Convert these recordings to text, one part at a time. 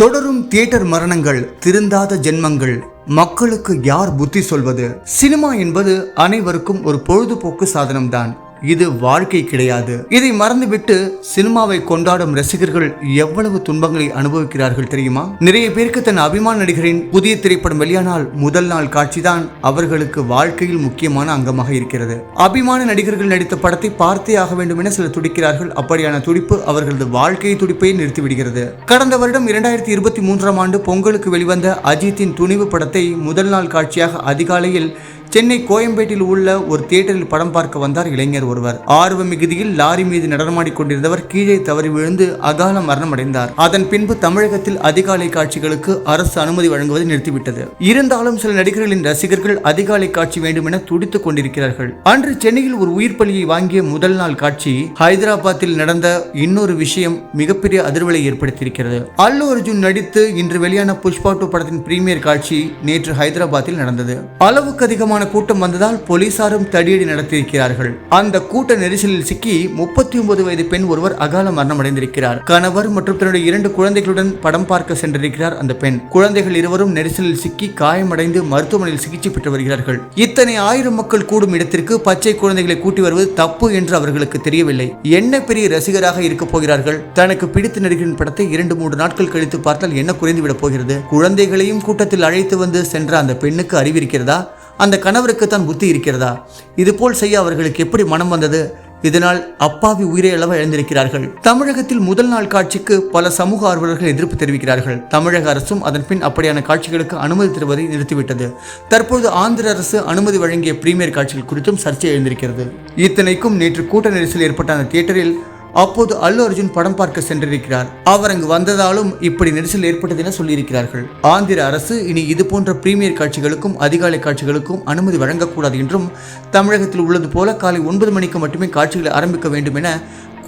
தொடரும் தியேட்டர் மரணங்கள் திருந்தாத ஜென்மங்கள் மக்களுக்கு யார் புத்தி சொல்வது? சினிமா என்பது அனைவருக்கும் ஒரு பொழுதுபோக்கு சாதனம்தான். இது வாழ்க்கை கிடையாது. இதை மறந்துவிட்டு சினிமாவை கொண்டாடும் ரசிகர்கள் எவ்வளவு துன்பங்களை அனுபவிக்கிறார்கள் தெரியுமா? நிறைய பேருக்கு தன் அபிமான நடிகரின் புதிய திரைப்படம் வெளியானால் முதல் நாள் காட்சிதான் அவர்களுக்கு வாழ்க்கையில் முக்கியமான அங்கமாக இருக்கிறது. அபிமான நடிகர்கள் நடித்த படத்தை பார்த்தே ஆக வேண்டும் என சிலர் துடிக்கிறார்கள். அப்படியான துடிப்பு அவர்களது வாழ்க்கை துடிப்பை நிறுத்திவிடுகிறது. கடந்த வருடம் இரண்டாயிரத்தி இருபத்தி மூன்றாம் ஆண்டு பொங்கலுக்கு வெளிவந்த அஜித்தின் துணிவு படத்தை முதல் நாள் காட்சியாக அதிகாலையில் சென்னை கோயம்பேட்டில் உள்ள ஒரு தியேட்டரில் படம் பார்க்க வந்தார் இளைஞர் ஒருவர். ஆர்வ மிகுதியில் லாரி மீது நடனமாடி கொண்டிருந்தவர் கீழே தவறி விழுந்து அகால மரணம் அடைந்தார் அதன் பின்பு தமிழகத்தில் அதிகாலை காட்சிகளுக்கு அரசு அனுமதி வழங்குவதை நிறுத்திவிட்டது. இருந்தாலும் சில நடிகர்களின் ரசிகர்கள் அதிகாலை காட்சி வேண்டும் என துடித்துக் கொண்டிருக்கிறார்கள். அன்று சென்னையில் ஒரு உயிர் பலியை வாங்கிய முதல் நாள் காட்சி ஹைதராபாத்தில் நடந்த இன்னொரு விஷயம் மிகப்பெரிய அதிர்வலை ஏற்படுத்தியிருக்கிறது. அல்லு அர்ஜுன் நடித்து இன்று வெளியான புஷ்பா டூ படத்தின் பிரீமியர் காட்சி நேற்று ஹைதராபாத்தில் நடந்தது. அளவுக்கு அதிகமான கூட்டம் வந்ததால் போலீசாரும் தடியடி நடத்தியிருக்கிறார்கள். அந்த கூட்ட நெரிசலில் சிக்கி முப்பத்தி ஒன்பது வயது பெண் ஒருவர் அகால மரணம் அடைந்திருக்கிறார் கணவர் மற்றும் தன்னுடைய இரண்டு குழந்தைகளுடன் படம் பார்க்க சென்றிருக்கிறார் அந்த பெண். குழந்தைகள் இருவரும் நெரிசலில் சிக்கி காயமடைந்து மருத்துவமனையில் சிகிச்சை பெற்று வருகிறார்கள். இத்தனை ஆயிரம் மக்கள் கூடும் இடத்திற்கு பச்சை குழந்தைகளை கூட்டி வருவது தப்பு என்று அவர்களுக்கு தெரியவில்லை. என்ன பெரிய ரசிகராக இருக்க போகிறார்கள்? தனக்கு பிடித்த நடிகரின் படத்தை இரண்டு மூன்று நாட்கள் கழித்து பார்த்தால் என்ன குறைந்துவிடப் போகிறது? குழந்தைகளையும் கூட்டத்தில் அழைத்து வந்து சென்ற அந்த பெண்ணுக்கு அறிவிருக்கிறதா அந்த கணவருக்கு தான் புத்தி இருக்கிறதா? இதுபோல் செய்ய அவர்களுக்கு எப்படி மனம் வந்தது? இதனால் அப்பாவி உயிரை அளவு இழந்திருக்கிறார்கள். தமிழகத்தில் முதல் நாள் காட்சிக்கு பல சமூக ஆர்வலர்கள் எதிர்ப்பு தெரிவிக்கிறார்கள். தமிழக அரசும் அதன் பின் அப்படியான காட்சிகளுக்கு அனுமதி தருவதை நிறுத்திவிட்டது. தற்போது ஆந்திர அரசு அனுமதி வழங்கிய பிரீமியர் காட்சிகள் குறித்தும் சர்ச்சை எழுந்திருக்கிறது. இத்தனைக்கும் நேற்று கூட்ட நெரிசல் ஏற்பட்ட அந்த தியேட்டரில் அப்போது அல்லு அர்ஜுன் படம் பார்க்க சென்றிருக்கிறார். அவர் அங்கு வந்ததாலும் இப்படி நெரிசல் ஏற்பட்டது என சொல்லியிருக்கிறார்கள். ஆந்திர அரசு இனி இது போன்ற பிரீமியர் காட்சிகளுக்கும் அதிகாலை காட்சிகளுக்கும் அனுமதி வழங்கக்கூடாது என்றும் தமிழகத்தில் உள்ளது போல காலை ஒன்பது மணிக்கு மட்டுமே காட்சிகளை ஆரம்பிக்க வேண்டும் என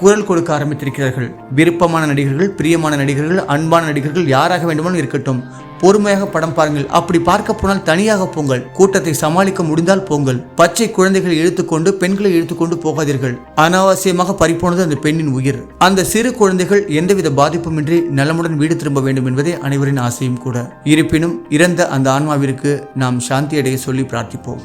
குரல் கொடுக்க ஆரம்பித்திருக்கிறார்கள். விருப்பமான நடிகர்கள் பிரியமான நடிகர்கள் அன்பான நடிகர்கள் யாராக வேண்டுமானும் இருக்கட்டும். பொறுமையாக படம் பாருங்கள். அப்படி பார்க்க போனால் தனியாக போங்கள். கூட்டத்தை சமாளிக்க முடிந்தால் போங்கள். பச்சை குழந்தைகளை இழுத்துக்கொண்டு பெண்களை இழுத்துக்கொண்டு போகாதீர்கள். அனாவசியமாக பறிப்போனது அந்த பெண்ணின் உயிர். அந்த சிறு குழந்தைகள் எந்தவித பாதிப்புமின்றி நலமுடன் வீடு திரும்ப வேண்டும் என்பதே அனைவரின் ஆசையும் கூட. இருப்பினும் இறந்த அந்த ஆன்மாவிற்கு நாம் சாந்தி அடைய சொல்லி பிரார்த்திப்போம்.